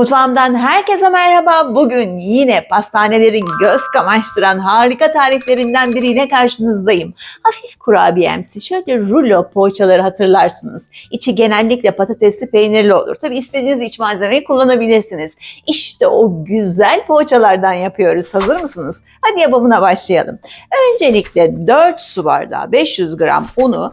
Mutfağımdan herkese merhaba. Bugün yine pastanelerin göz kamaştıran harika tariflerinden biriyle karşınızdayım. Hafif kurabiyemsi şöyle rulo poğaçaları hatırlarsınız. İçi genellikle patatesli peynirli olur. Tabi istediğiniz iç malzemeyi kullanabilirsiniz. İşte o güzel poğaçalardan yapıyoruz. Hazır mısınız? Hadi yapımına başlayalım. Öncelikle 4 su bardağı 500 gram unu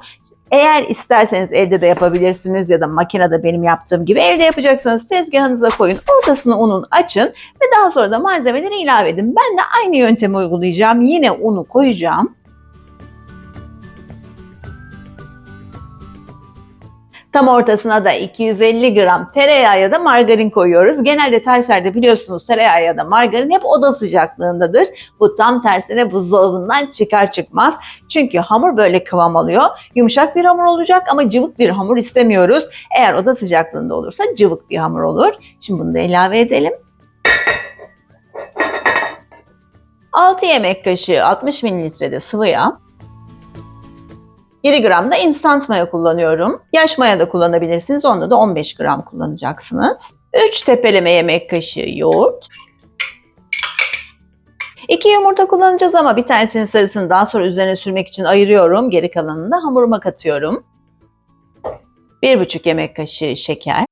eğer isterseniz evde de yapabilirsiniz ya da makinede benim yaptığım gibi evde yapacaksanız tezgahınıza koyun. Ortasını unun açın ve daha sonra da malzemeleri ilave edin. Ben de aynı yöntemi uygulayacağım. Yine unu koyacağım. Tam ortasına da 250 gram tereyağı ya da margarin koyuyoruz. Genelde tariflerde biliyorsunuz tereyağı ya da margarin hep oda sıcaklığındadır. Bu tam tersine buzdolabından çıkar çıkmaz. Çünkü hamur böyle kıvam alıyor. Yumuşak bir hamur olacak ama cıvık bir hamur istemiyoruz. Eğer oda sıcaklığında olursa cıvık bir hamur olur. Şimdi bunu da ilave edelim. 6 yemek kaşığı 60 mililitrede sıvı yağ. 7 gram da instant maya kullanıyorum. Yaş maya da kullanabilirsiniz. Onda da 15 gram kullanacaksınız. 3 tepeleme yemek kaşığı yoğurt. 2 yumurta kullanacağız ama bir tanesinin sarısını daha sonra üzerine sürmek için ayırıyorum. Geri kalanını da hamuruma katıyorum. 1,5 yemek kaşığı şeker.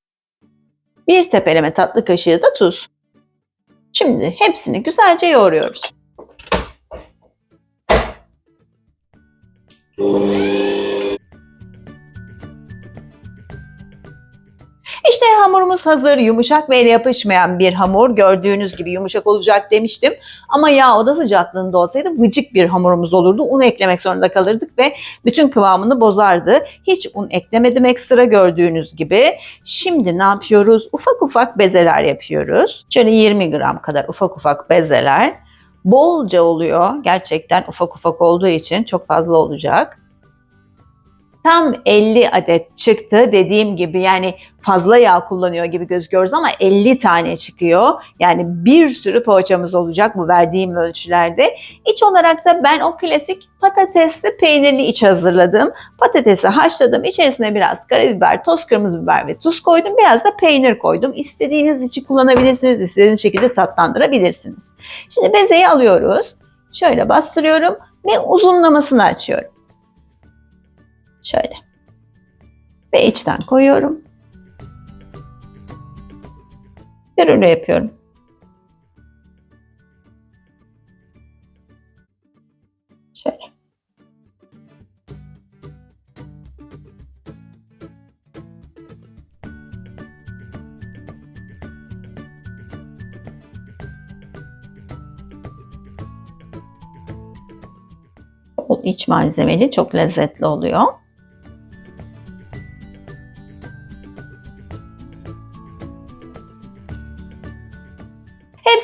1 tepeleme tatlı kaşığı da tuz. Şimdi hepsini güzelce yoğuruyoruz. İşte hamurumuz hazır. Yumuşak ve ele yapışmayan bir hamur. Gördüğünüz gibi yumuşak olacak demiştim. Ama yağ oda sıcaklığında olsaydı vıcık bir hamurumuz olurdu. Un eklemek zorunda kalırdık ve bütün kıvamını bozardı. Hiç un eklemedim ekstra gördüğünüz gibi. Şimdi ne yapıyoruz? Ufak ufak bezeler yapıyoruz. Şöyle 20 gram kadar ufak ufak bezeler. Bolca oluyor. Gerçekten ufak ufak olduğu için çok fazla olacak tam 50 adet çıktı dediğim gibi yani fazla yağ kullanıyor gibi gözüküyoruz ama 50 tane çıkıyor. Yani bir sürü poğaçamız olacak bu verdiğim ölçülerde. İç olarak da ben o klasik patatesli peynirli iç hazırladım. Patatesi haşladım. İçerisine biraz karabiber, toz kırmızı biber ve tuz koydum. Biraz da peynir koydum. İstediğiniz içi kullanabilirsiniz. istediğiniz şekilde tatlandırabilirsiniz. Şimdi bezeyi alıyoruz. Şöyle bastırıyorum ve uzunlamasını açıyorum. Şöyle. Ve içten koyuyorum. Rulo yapıyorum. Şöyle. İç malzemeli çok lezzetli oluyor.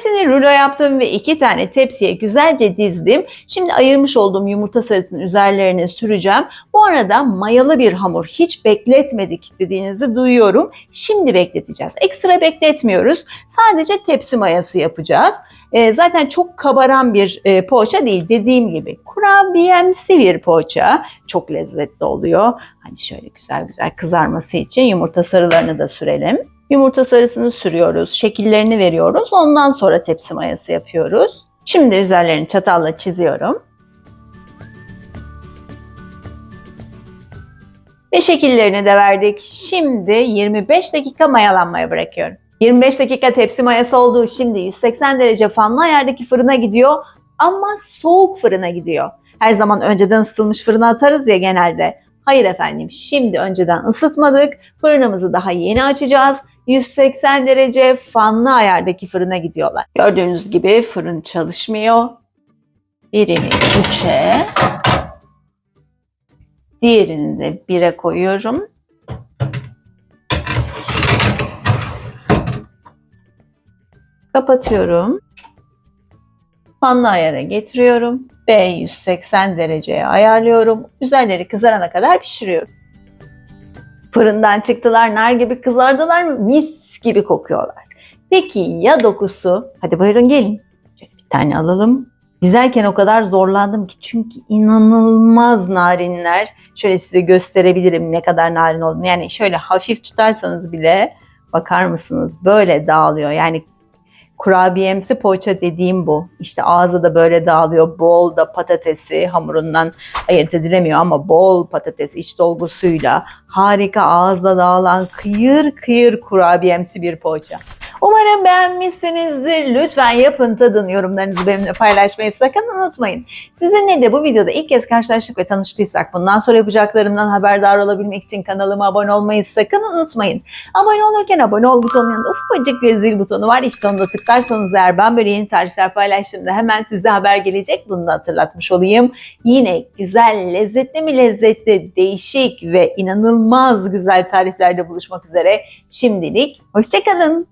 Hepsini rulo yaptım ve iki tane tepsiye güzelce dizdim. Şimdi ayırmış olduğum yumurta sarısının üzerlerine süreceğim. Bu arada mayalı bir hamur hiç bekletmedik dediğinizi duyuyorum. Şimdi bekleteceğiz. Ekstra bekletmiyoruz. Sadece tepsi mayası yapacağız. E, zaten çok kabaran bir e, poğaça değil. Dediğim gibi kurabiyemsi bir poğaça. Çok lezzetli oluyor. Hani şöyle güzel güzel kızarması için yumurta sarılarını da sürelim. Yumurta sarısını sürüyoruz, şekillerini veriyoruz. Ondan sonra tepsi mayası yapıyoruz. Şimdi üzerlerini çatalla çiziyorum. Ve şekillerini de verdik. Şimdi 25 dakika mayalanmaya bırakıyorum. 25 dakika tepsi mayası oldu. Şimdi 180 derece fanlı ayardaki fırına gidiyor. Ama soğuk fırına gidiyor. Her zaman önceden ısıtılmış fırına atarız ya genelde. Hayır efendim şimdi önceden ısıtmadık. Fırınımızı daha yeni açacağız. 180 derece fanlı ayardaki fırına gidiyorlar. Gördüğünüz gibi fırın çalışmıyor. Birini 3'e, diğerini de 1'e koyuyorum. Kapatıyorum. Fanlı ayara getiriyorum ve 180 dereceye ayarlıyorum. Üzerleri kızarana kadar pişiriyorum. Fırından çıktılar, nar gibi kızardılar? Mis gibi kokuyorlar. Peki ya dokusu? Hadi buyurun gelin. Şöyle bir tane alalım. Dizerken o kadar zorlandım ki çünkü inanılmaz narinler. Şöyle size gösterebilirim ne kadar narin olduğunu. Yani şöyle hafif tutarsanız bile Bakar mısınız? Böyle dağılıyor. Yani kurabiyemsi poğaça dediğim bu. İşte ağzı da böyle dağılıyor. Bol da patatesi hamurundan ayırt edilemiyor ama bol patates iç dolgusuyla harika ağızda dağılan kıyır kıyır kurabiyemsi bir poğaça. Umarım beğenmişsinizdir. Lütfen yapın tadın yorumlarınızı benimle paylaşmayı sakın unutmayın. Sizinle de bu videoda ilk kez karşılaştık ve tanıştıysak bundan sonra yapacaklarımdan haberdar olabilmek için kanalıma abone olmayı sakın unutmayın. Abone olurken abone ol butonunun yanında ufacık bir zil butonu var. İşte onu da tıklarsanız eğer ben böyle yeni tarifler paylaştığımda hemen size haber gelecek. Bunu da hatırlatmış olayım. Yine güzel, lezzetli mi lezzetli, değişik ve inanılmaz güzel tariflerde buluşmak üzere. Şimdilik hoşçakalın.